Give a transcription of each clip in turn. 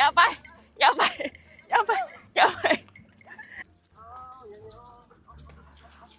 อย่าไปอย่าไปอย่าไปอย่าไป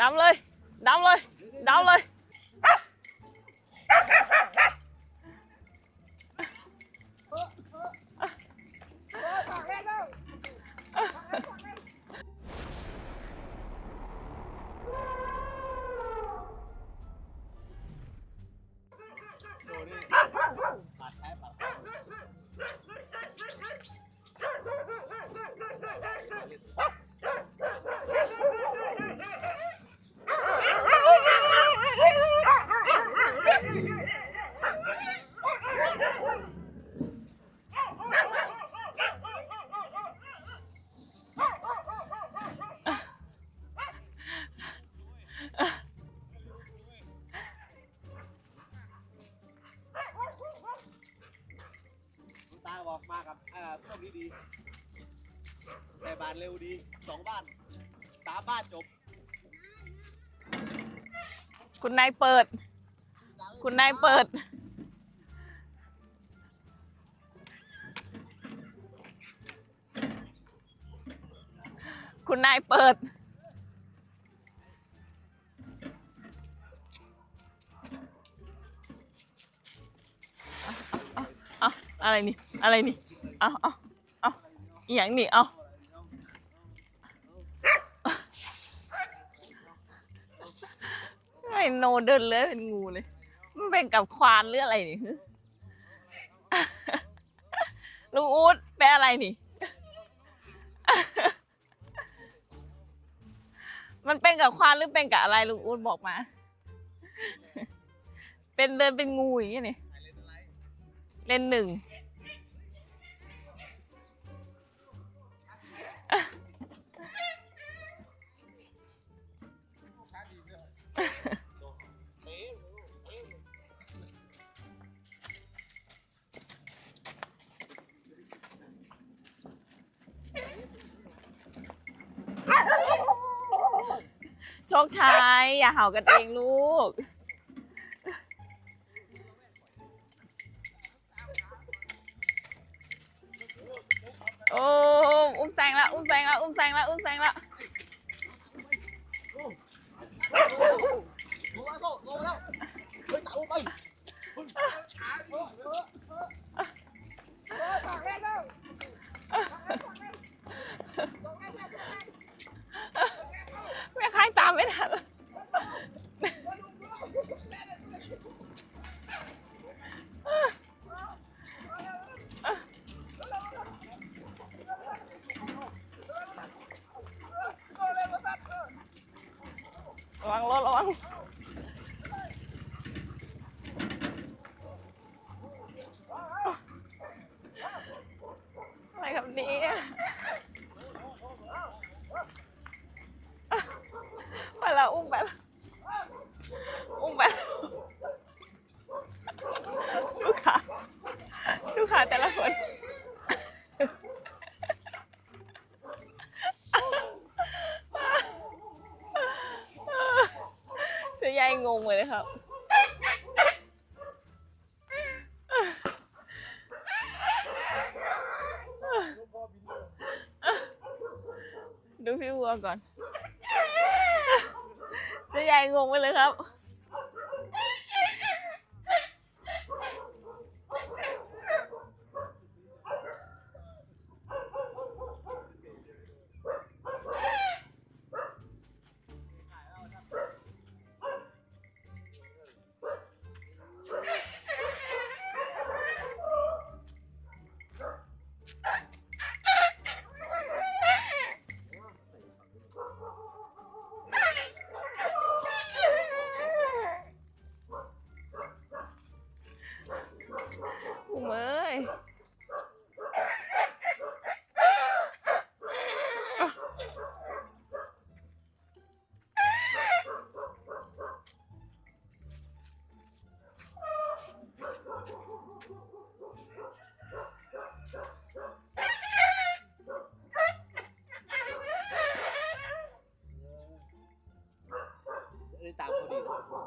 ดำเลยดำเลยดำเลย เร็วดีสองบ้านสามบ้านจบคุณนายเปิด คุณนายเปิด คุณนายเปิด เอาเอาอะไรนี่ อะไรนี่ เอาเอาเอาอหย่างนี่ เอา ไม่โนเดินเลยเป็นงูเลย มันเป็นกับควานหรืออะไรนี่ลุงอู๊ดเป็นอะไรนี่ มันเป็นกับควานหรือเป็นกับอะไรลุงอู๊ดบอกมา เป็นเดินเป็นงูอย่างนี้นี่ เล่นหนึ่ง คชัยอย่าเห่ากันเองลูก โอ้อุ้มแซงแล้วอุ้มแซงแล้วอุ้มแซงแล้วอุ้มแซงแล้ว ไม่ทันระวังรถระวังอะไรกับนี้ไปแล้วอุ้มไปแล้วอุ้มไปแล้วดูขาดูขาแต่ละคน จะยาย งงเลยนะครับ ดูพี่วัวก่อน จะยายงงไปเลยครับ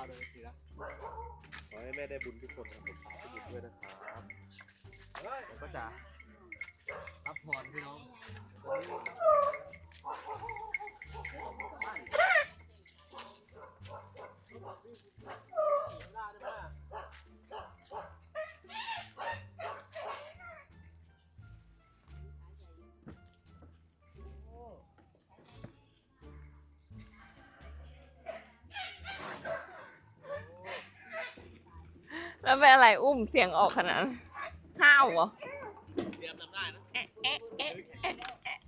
าวด้วยทีนะขอให้แม่ได้บุญทุกคนครับผมฝากให้บุญด้วยนะครับเดี๋ยวก็จะรับพรพี่น้อง แล้วเป็นอะไรอุ้มเสียงออกขนาดนั้นห้าวเหรอเตรียมทำได้นะเอ๊ะเอ๊ะเอ๊ะเอ๊ะเอ๊ะ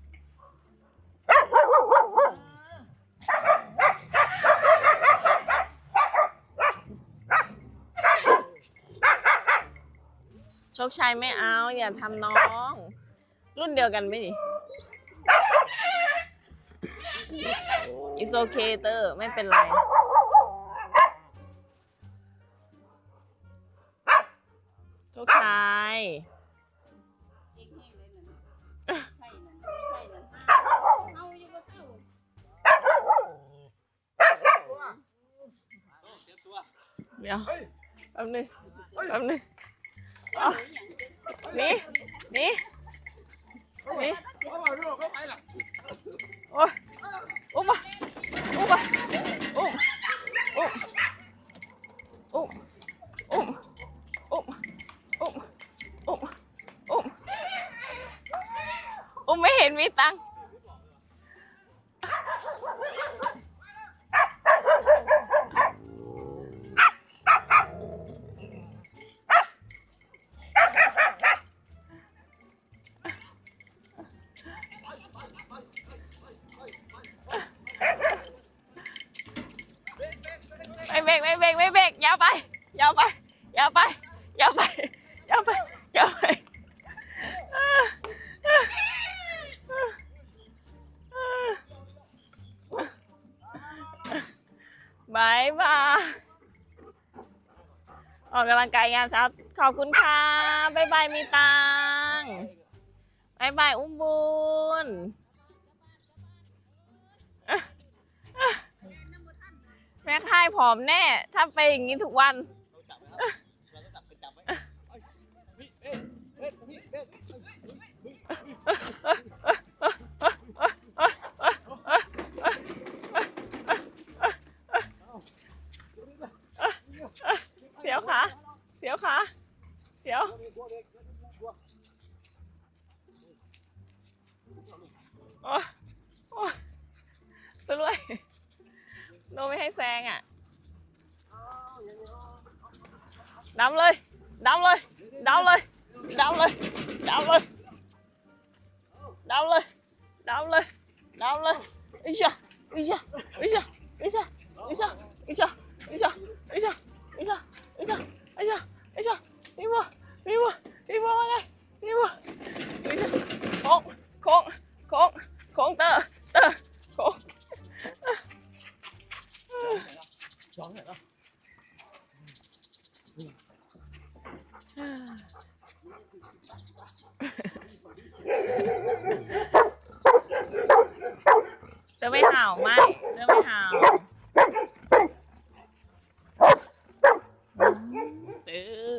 โชคชัยไม่เอา อย่าทำน้อง รุ่นเดียวกันไหมนี่ It's okay เตอร์ไม่เป็นไร เองแห้งเลยนั่นใช่นั่นไม่ใช่นั่นเอาอยู่ก็เศร้าเตรียมตัวเดี๋ยวแป๊บนึงแป๊บนึงเจ้าหนูอย่างเดียวนี่นี่นี่โอ้ยอุ้มมาอุ้มาอุ้มอุ้มอุ้มอุ้มอุ้มอุ้มอุ้มอุ้ม ไม่เห็นมีตังค์ไม่เบรกไม่เบรกไม่เบรกยาวไปยาวไปยาวไปยาวไปยาวไปยาวไป บายบาย ออกกำลังกายงามเช้า ขอบคุณค่ะบายบายมีตังบายบายอุ้มบุญแม่ค่ายผอมแน่ ถ้าไปอย่างนี้ทุกวัน เราจับไว้ครับเราก็จับไปจับไว้เอ้ยพี่เอ๊ะเอ๊ะพี่เอ๊ะ เสียวขาเสียวขา เสียวโอ้ยโอ้ยสลวยโนไม่ให้แซงอะดำเลยดำ ไม่เห่าไม่จะไม่เห่าเออ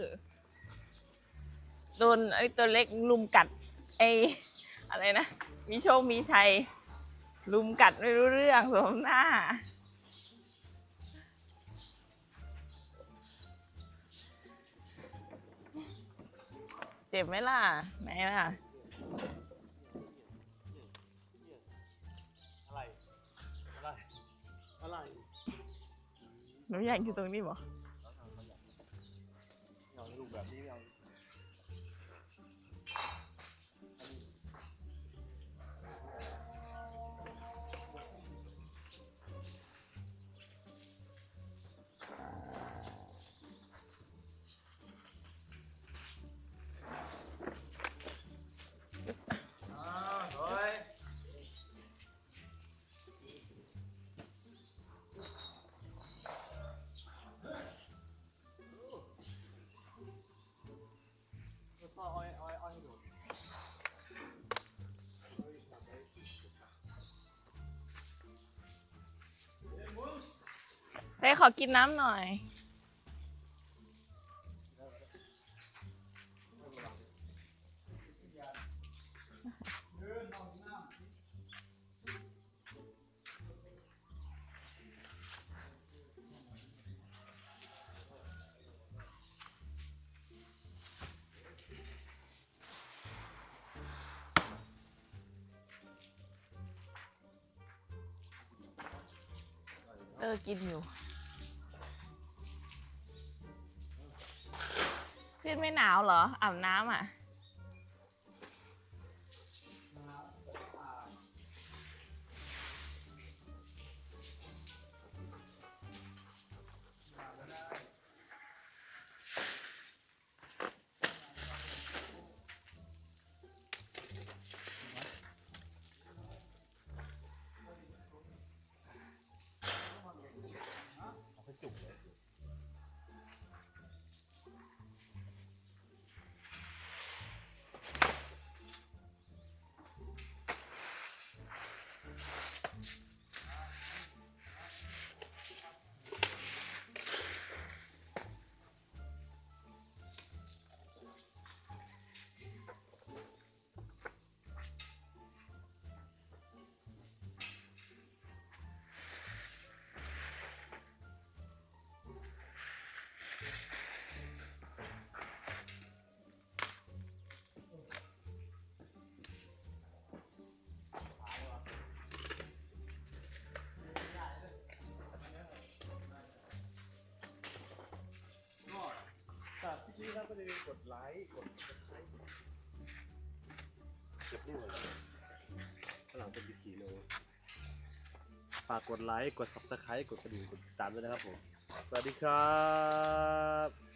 โดนไอ้ตัวเล็กลุมกัด ไอ้อะไรนะ มีโชคมีชัย ลุมกัดไม่รู้เรื่องสมหน้า เจ็บไหมล่ะ ไหนล่ะ หนูอยากอยู่ตรงนี้บ่เอ ขอกินน้ำหน่อย เออ กินอยู่ ไม่หนาวเหรออาบน้ำอะ พี่ๆครับก็เลยกดไลค์กดเก็บนี่เลยข้างหลังเป็นวิธีเลยฝากกดไลค์กด subscribe กดกระดิ่งกดติดตามด้วยนะครับผม สวัสดีครับ